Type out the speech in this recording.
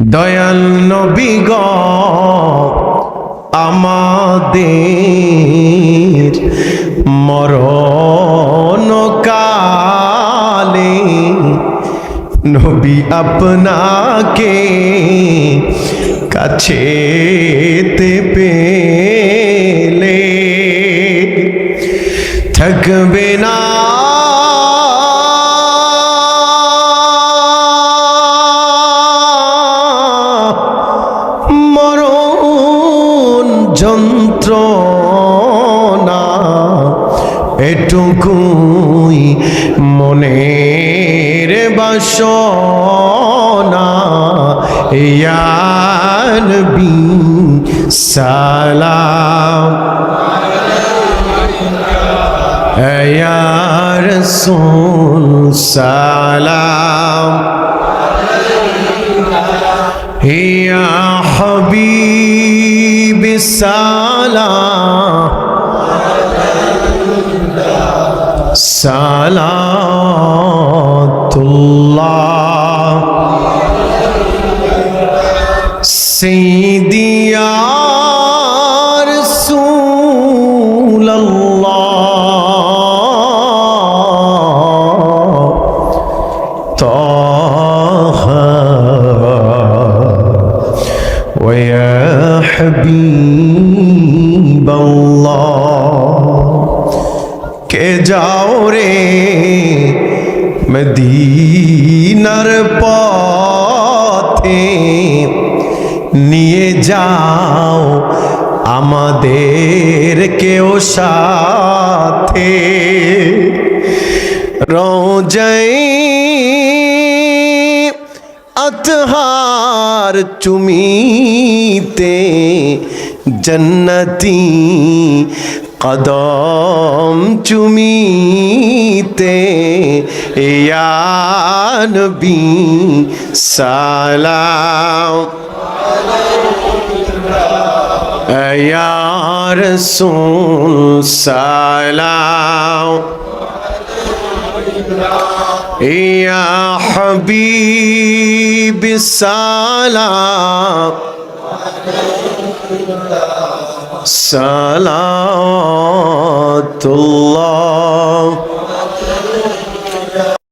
দয়াল নবী গ আমাদের মরণ নবী আপনাকে কাছেতে পেলে। থাকবে না না। এটুকুই মনের বাসনা। ইয়ান বি সালাম। ইয়ার সোন সালাম। ইয়া হবি سلام صلاة الله سيدي يا ويا حبيب الله কে যাও রে মদিনার পথে নিয়ে যাও আমাদের কেউ সাথে রোজাই হার চুমিতে জন্নতি কদম চুমিতে ইয়ানবি সালাম। ইয়ার সুন সালাম। يا حبيب سلام صلاة الله